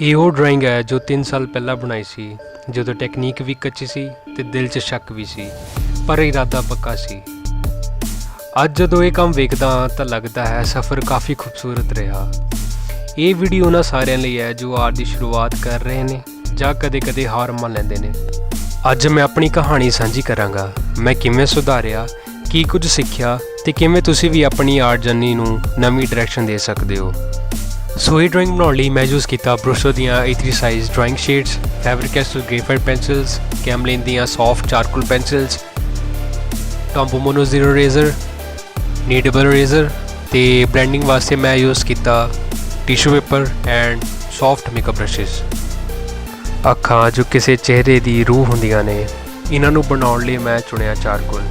ਇਹ ਉਹ ਡਰਾਇੰਗ ਹੈ ਜੋ 3 ਸਾਲ ਪਹਿਲਾਂ ਬਣਾਈ ਸੀ, ਜਦੋਂ ਟੈਕਨੀਕ ਵੀ ਕੱਚੀ ਸੀ ਤੇ ਦਿਲ 'ਚ ਸ਼ੱਕ ਵੀ ਸੀ, ਪਰ ਇਰਾਦਾ ਪੱਕਾ ਸੀ। ਅੱਜ ਜਦੋਂ ਇਹ ਕੰਮ ਵੇਖਦਾ ਹਾਂ ਤਾਂ ਲੱਗਦਾ ਹੈ ਸਫ਼ਰ ਕਾਫੀ ਖੂਬਸੂਰਤ ਰਿਹਾ। ਇਹ ਵੀਡੀਓ ਉਹਨਾਂ ਸਾਰਿਆਂ ਲਈ ਹੈ ਜੋ ਆਰਟ ਦੀ ਸ਼ੁਰੂਆਤ ਕਰ ਰਹੇ ਨੇ ਜਾਂ ਕਦੇ-ਕਦੇ ਹਾਰ ਮੰਨ ਲੈਂਦੇ ਨੇ। ਅੱਜ ਮੈਂ ਆਪਣੀ ਕਹਾਣੀ ਸਾਂਝੀ ਕਰਾਂਗਾ। ਮੈਂ ਕਿਵੇਂ ਸੁਧਾਰਿਆ, ਕੀ ਕੁਝ ਸਿੱਖਿਆ ਤੇ ਕਿਵੇਂ ਤੁਸੀਂ ਵੀ ਆਪਣੀ ਆਰਟ ਜਰਨੀ ਨੂੰ ਨਵੀਂ ਡਾਇਰੈਕਸ਼ਨ ਦੇ ਸਕਦੇ ਹੋ। ਸੋ ਇਹ ਡਰਾਇੰਗ ਬਣਾਉਣ ਲਈ ਮੈਂ ਯੂਜ਼ ਕੀਤਾ ਬਰੂਸ਼ੋ ਦੀਆਂ A3 size drawing sheets Faber Castell graphite pencils Camlin ਦੀਆਂ soft charcoal pencils Tombow mono zero eraser kneadable eraser ਤੇ ਬਲੈਂਡਿੰਗ ਵਾਸਤੇ ਮੈਂ ਯੂਜ਼ ਕੀਤਾ tissue paper and soft makeup brushes ਅੱਖਾਂ ਜੋ ਕਿਸੇ ਚਿਹਰੇ ਦੀ ਰੂਹ ਹੁੰਦੀਆਂ ਨੇ, ਇਹਨਾਂ ਨੂੰ ਬਣਾਉਣ ਲਈ ਮੈਂ ਚੁਣਿਆ ਚਾਰਕੋਲ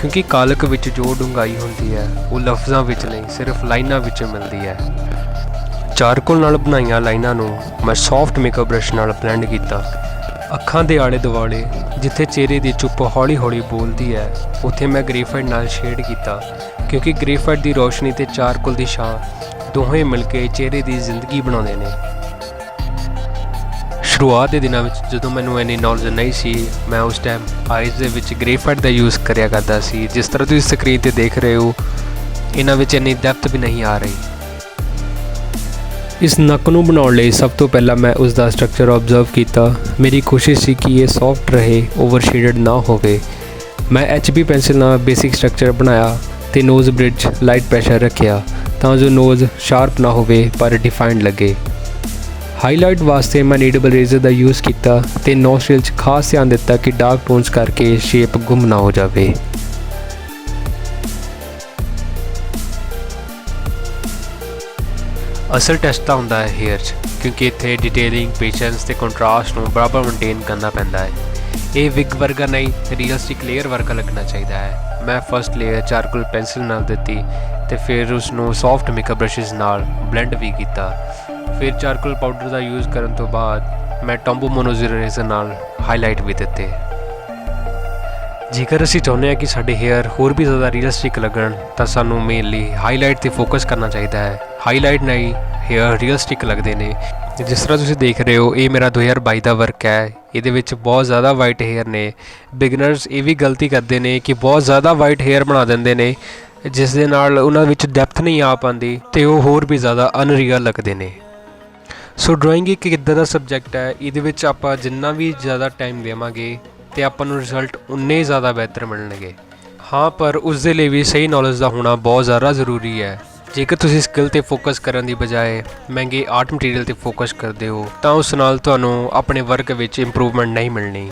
ਕਿਉਂਕਿ ਕਾਲਕ ਵਿੱਚ ਜੋ ਡੂੰਘਾਈ ਹੁੰਦੀ ਹੈ, ਉਹ ਲਫ਼ਜ਼ਾਂ ਵਿੱਚ ਨਹੀਂ, ਸਿਰਫ ਲਾਈਨਾਂ ਵਿੱਚ ਮਿਲਦੀ ਹੈ। ਚਾਰਕੋਲ ਨਾਲ ਬਣਾਈਆਂ ਲਾਈਨਾਂ ਨੂੰ ਮੈਂ ਸੌਫਟ ਮੇਕਅਪ ਬ੍ਰਸ਼ ਨਾਲ ਬਲੈਂਡ ਕੀਤਾ। ਅੱਖਾਂ ਦੇ ਆਲੇ ਦੁਆਲੇ, ਜਿੱਥੇ ਚਿਹਰੇ ਦੀ ਚੁੱਪ ਹੌਲੀ-ਹੌਲੀ ਬੋਲਦੀ ਹੈ, ਉੱਥੇ ਮੈਂ ਗ੍ਰੇਫਾਈਟ ਨਾਲ ਸ਼ੇਡ ਕੀਤਾ, ਕਿਉਂਕਿ ਗ੍ਰੇਫਾਈਟ ਦੀ ਰੋਸ਼ਨੀ ਤੇ ਚਾਰਕੋਲ ਦੀ ਛਾਂ ਦੋਹੇ ਮਿਲ ਕੇ ਚਿਹਰੇ ਦੀ ਜ਼ਿੰਦਗੀ ਬਣਾਉਂਦੇ ਨੇ। ਸ਼ੁਰੂਆਤ ਦੇ ਦਿਨਾਂ ਵਿੱਚ ਜਦੋਂ ਮੈਨੂੰ ਇੰਨੀ ਨੌਲੇਜ ਨਹੀਂ ਸੀ, ਮੈਂ ਉਸ ਟਾਈਮ ਆਈਜ਼ ਦੇ ਵਿੱਚ ਗ੍ਰੇਫਾਈਟ ਦਾ ਯੂਜ਼ ਕਰਿਆ ਕਰਦਾ ਸੀ, ਜਿਸ ਤਰ੍ਹਾਂ ਤੁਸੀਂ ਸਕਰੀਨ ਤੇ ਦੇਖ ਰਹੇ ਹੋ, ਇਹਨਾਂ ਵਿੱਚ ਇੰਨੀ ਡੈਪਥ ਵੀ ਨਹੀਂ ਆ ਰਹੀ। ਇਸ ਨੱਕ ਨੂੰ ਬਣਾਉਣ ਲਈ ਸਭ ਤੋਂ ਪਹਿਲਾਂ ਮੈਂ ਉਸ ਦਾ ਸਟਰਕਚਰ ਆਬਜ਼ਰਵ ਕੀਤਾ। ਮੇਰੀ ਕੋਸ਼ਿਸ਼ ਸੀ ਕਿ ਇਹ ਸੌਫਟ ਰਹੇ ਓਵਰ ਸ਼ੇਡਡ ਨਾ ਹੋਵੇ। ਮੈਂ HB ਪੈਨਸਿਲ ਨਾਲ ਬੇਸਿਕ ਸਟਰਕਚਰ ਬਣਾਇਆ ਤੇ ਨੋਜ਼ ਬ੍ਰਿਜ ਲਾਈਟ ਪ੍ਰੈਸ਼ਰ ਰੱਖਿਆ ਤਾਂ ਜੋ ਨੋਜ਼ ਸ਼ਾਰਪ ਨਾ ਹੋਵੇ, ਪਰ ਡਿਫਾਈਨਡ ਲੱਗੇ। ਹਾਈਲਾਈਟ ਵਾਸਤੇ ਮੈਂ ਨੀਡੇਬਲ ਰੇਜ਼ਰ ਦਾ ਯੂਜ਼ ਕੀਤਾ ਤੇ ਨੋਸਟ੍ਰਲ 'ਚ ਖਾਸ ਧਿਆਨ ਦਿੱਤਾ ਕਿ ਡਾਰਕ ਟੋਨਸ ਕਰਕੇ ਸ਼ੇਪ ਗੁੰਮ ਨਾ ਹੋ ਜਾਵੇ। ਅਸਲ ਟੈਸਟ ਤਾਂ ਹੁੰਦਾ ਹੈ ਹੇਅਰ 'ਚ, ਕਿਉਂਕਿ ਇੱਥੇ ਡਿਟੇਲਿੰਗ ਪੇਸ਼ੈਂਸ ਤੇ ਕੰਟਰਾਸਟ ਨੂੰ ਬਰਾਬਰ ਮੇਨਟੇਨ ਕਰਨਾ ਪੈਂਦਾ ਹੈ। ਇਹ ਵਿਗ ਵਰਗਾ ਨਹੀਂ ਰੀਅਲਿਸਟਿਕ ਲੇਅਰ ਵਰਗਾ ਲੱਗਣਾ ਚਾਹੀਦਾ ਹੈ। ਮੈਂ ਫਰਸਟ ਲੇਅਰ ਚਾਰਕੋਲ ਪੈਨਸਿਲ ਨਾਲ ਦਿੱਤੀ ਤੇ ਫਿਰ ਉਸ ਨੂੰ ਸੌਫਟ ਮੇਕਅਪ ਬ੍ਰਸ਼ਸ ਨਾਲ ਬਲੈਂਡ ਵੀ ਕੀਤਾ। ਫਿਰ ਚਾਰਕੋਲ ਪਾਊਡਰ ਦਾ ਯੂਜ਼ ਕਰਨ ਤੋਂ ਬਾਅਦ ਮੈਂ ਟੰਬੂ ਮੋਨੋਜ਼ੀਰੇਜ਼ਰ ਨਾਲ ਹਾਈਲਾਈਟ ਵੀ ਦਿੱਤੇ। ਜੇਕਰ ਅਸੀਂ ਚਾਹੁੰਦੇ ਹਾਂ ਕਿ ਸਾਡੇ ਹੇਅਰ ਹੋਰ ਵੀ ਜ਼ਿਆਦਾ ਰੀਅਲਿਸਟਿਕ ਲੱਗਣ, ਤਾਂ ਸਾਨੂੰ ਮੇਨਲੀ ਹਾਈਲਾਈਟ ਤੇ ਫੋਕਸ ਕਰਨਾ ਚਾਹੀਦਾ ਹੈ। ਹਾਈਲਾਈਟ ਨਹੀਂ ਹੇਅਰ ਰੀਅਲ ਰੀਅਲਿਸਟਿਕ ਲੱਗਦੇ ਨੇ। ਜਿਸ ਤਰ੍ਹਾਂ ਤੁਸੀਂ ਦੇਖ ਰਹੇ ਹੋ, ਇਹ ਮੇਰਾ 2022 ਦਾ ਵਰਕ ਹੈ। ਇਹਦੇ ਵਿੱਚ ਬਹੁਤ ਜ਼ਿਆਦਾ ਵਾਈਟ ਹੇਅਰ ਨੇ। ਬਿਗਨਰਸ ਇਹ ਵੀ ਗਲਤੀ ਕਰਦੇ ਨੇ ਕਿ ਬਹੁਤ ਜ਼ਿਆਦਾ ਵਾਈਟ ਹੇਅਰ ਬਣਾ ਦਿੰਦੇ ਨੇ। ਜਿਸ ਦੇ ਨਾਲ ਉਹਨਾਂ ਵਿੱਚ ਡੈਪਥ ਨਹੀਂ ਆ ਪਾਉਂਦੀ ਤੇ ਉਹ ਹੋਰ ਵੀ ਜ਼ਿਆਦਾ ਅਨਰੀਅਲ ਲੱਗਦੇ ਨੇ। ਸੋ ਡਰਾਇੰਗ ਇੱਕ ਇਦਾਂ ਦਾ ਸਬਜੈਕਟ ਹੈ? ਇਹਦੇ ਵਿੱਚ ਆਪਾਂ ਜਿੰਨਾ ਵੀ ਜ਼ਿਆਦਾ ਟਾਈਮ ਦੇਵਾਂਗੇ ਤੇ ਆਪਾਂ ਨੂੰ ਰਿਜ਼ਲਟ ਉਨੇ ਜ਼ਿਆਦਾ ਬਿਹਤਰ ਮਿਲਣਗੇ। ਹਾਂ, ਪਰ ਉਸ ਦੇ ਲਈ ਵੀ ਸਹੀ ਨੌਲੇਜ ਦਾ ਹੋਣਾ ਬਹੁਤ ਜ਼ਿਆਦਾ ਜ਼ਰੂਰੀ ਹੈ। ਜੇਕਰ ਤੁਸੀਂ ਸਕਿੱਲ ਤੇ ਫੋਕਸ ਕਰਨ ਦੀ ਬਜਾਏ ਮਹਿੰਗੇ ਆਰਟ ਮਟੀਰੀਅਲ ਤੇ ਫੋਕਸ ਕਰਦੇ ਹੋ, ਤਾਂ ਉਸ ਨਾਲ ਤੁਹਾਨੂੰ ਆਪਣੇ ਵਰਕ ਵਿੱਚ ਇੰਪਰੂਵਮੈਂਟ ਨਹੀਂ ਮਿਲਣੀ।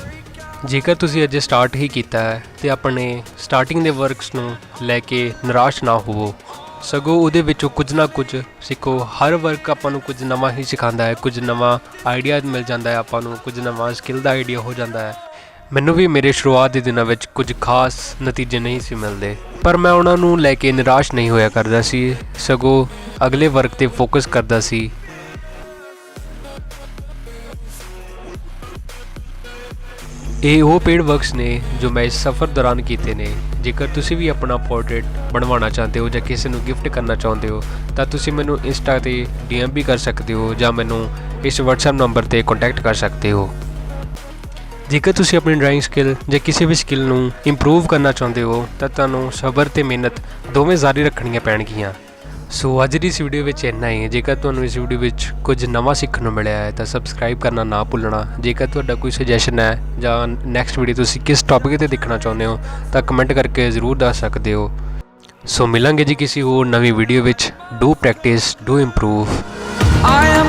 ਜੇਕਰ ਤੁਸੀਂ ਅਜੇ ਸਟਾਰਟ ਹੀ ਕੀਤਾ ਹੈ, ਤੇ ਆਪਣੇ ਸਟਾਰਟਿੰਗ ਦੇ ਵਰਕਸ ਨੂੰ ਲੈ ਕੇ ਨਿਰਾਸ਼ ਨਾ ਹੋਵੋ। ਸਗੋਂ ਉਹਦੇ ਵਿੱਚੋਂ ਕੁਝ ਨਾ ਕੁਝ ਸਿੱਖੋ। ਹਰ ਵਰਕ ਆਪਾਂ ਨੂੰ ਕੁਝ ਨਵਾਂ ਹੀ ਸਿਖਾਉਂਦਾ ਹੈ, ਕੁਝ ਨਵਾਂ ਆਈਡੀਆ ਮਿਲ ਜਾਂਦਾ ਹੈ ਆਪਾਂ ਨੂੰ, ਕੁਝ ਨਵਾਂ ਸਕਿੱਲ ਦਾ ਆਈਡੀਆ ਹੋ ਜਾਂਦਾ ਹੈ। ਮੈਨੂੰ ਵੀ ਮੇਰੇ ਸ਼ੁਰੂਆਤ ਦੇ ਦਿਨਾਂ ਵਿੱਚ ਕੁਝ ਖਾਸ ਨਤੀਜੇ ਨਹੀਂ ਸੀ ਮਿਲਦੇ, ਪਰ ਮੈਂ ਉਹਨਾਂ ਨੂੰ ਲੈ ਕੇ ਨਿਰਾਸ਼ ਨਹੀਂ ਹੋਇਆ ਕਰਦਾ ਸੀ, ਸਗੋਂ ਅਗਲੇ ਵਰਕ ਤੇ ਫੋਕਸ ਕਰਦਾ ਸੀ। ਇਹ ਉਹ ਪੇਡ ਵਰਕਸ ਨੇ ਜੋ ਮੈਂ ਇਸ ਸਫ਼ਰ ਦੌਰਾਨ ਕੀਤੇ ਨੇ। ਜੇਕਰ ਤੁਸੀਂ ਵੀ ਆਪਣਾ ਪੋਰਟਰੇਟ ਬਣਵਾਉਣਾ ਚਾਹੁੰਦੇ ਹੋ ਜਾਂ ਕਿਸੇ ਨੂੰ ਗਿਫਟ ਕਰਨਾ ਚਾਹੁੰਦੇ ਹੋ, ਤਾਂ ਤੁਸੀਂ ਮੈਨੂੰ ਇੰਸਟਾ ਤੇ ਡੀਐਮ ਵੀ ਕਰ ਸਕਦੇ ਹੋ ਜਾਂ ਮੈਨੂੰ ਇਸ WhatsApp ਨੰਬਰ ਤੇ ਕੰਟੈਕਟ ਕਰ ਸਕਦੇ ਹੋ। ਜੇਕਰ ਤੁਸੀਂ ਆਪਣੀ ਡਰਾਇੰਗ ਸਕਿੱਲ ਜਾਂ ਕਿਸੇ ਵੀ ਸਕਿੱਲ ਨੂੰ ਇੰਪਰੂਵ ਕਰਨਾ ਚਾਹੁੰਦੇ ਹੋ, ਤਾਂ ਤੁਹਾਨੂੰ ਸਬਰ ਤੇ ਮਿਹਨਤ ਦੋਵੇਂ ਜਾਰੀ ਰੱਖਣੀਆਂ ਪੈਣਗੀਆਂ। ਸੋ ਅੱਜ ਦੀ ਇਸ ਵੀਡੀਓ ਵਿੱਚ ਇੰਨਾ ਹੀ। ਹੈ ਜੇਕਰ ਤੁਹਾਨੂੰ ਇਸ ਵੀਡੀਓ ਵਿੱਚ ਕੁਝ ਨਵਾਂ ਸਿੱਖਣ ਨੂੰ ਮਿਲਿਆ ਹੈ, ਤਾਂ ਸਬਸਕ੍ਰਾਈਬ ਕਰਨਾ ਨਾ ਭੁੱਲਣਾ। ਜੇਕਰ ਤੁਹਾਡਾ ਕੋਈ ਸੁਜੈਸ਼ਨ ਹੈ ਜਾਂ ਨੈਕਸਟ ਵੀਡੀਓ ਤੁਸੀਂ ਕਿਸ ਟੌਪਿਕ ਤੇ ਦੇਖਣਾ ਚਾਹੁੰਦੇ ਹੋ, ਤਾਂ ਕਮੈਂਟ ਕਰਕੇ ਜ਼ਰੂਰ ਦੱਸ ਸਕਦੇ ਹੋ। ਸੋ ਮਿਲਾਂਗੇ ਜੀ ਕਿਸੇ ਹੋਰ ਨਵੀਂ ਵੀਡੀਓ ਵਿੱਚ। Do practice do improve I am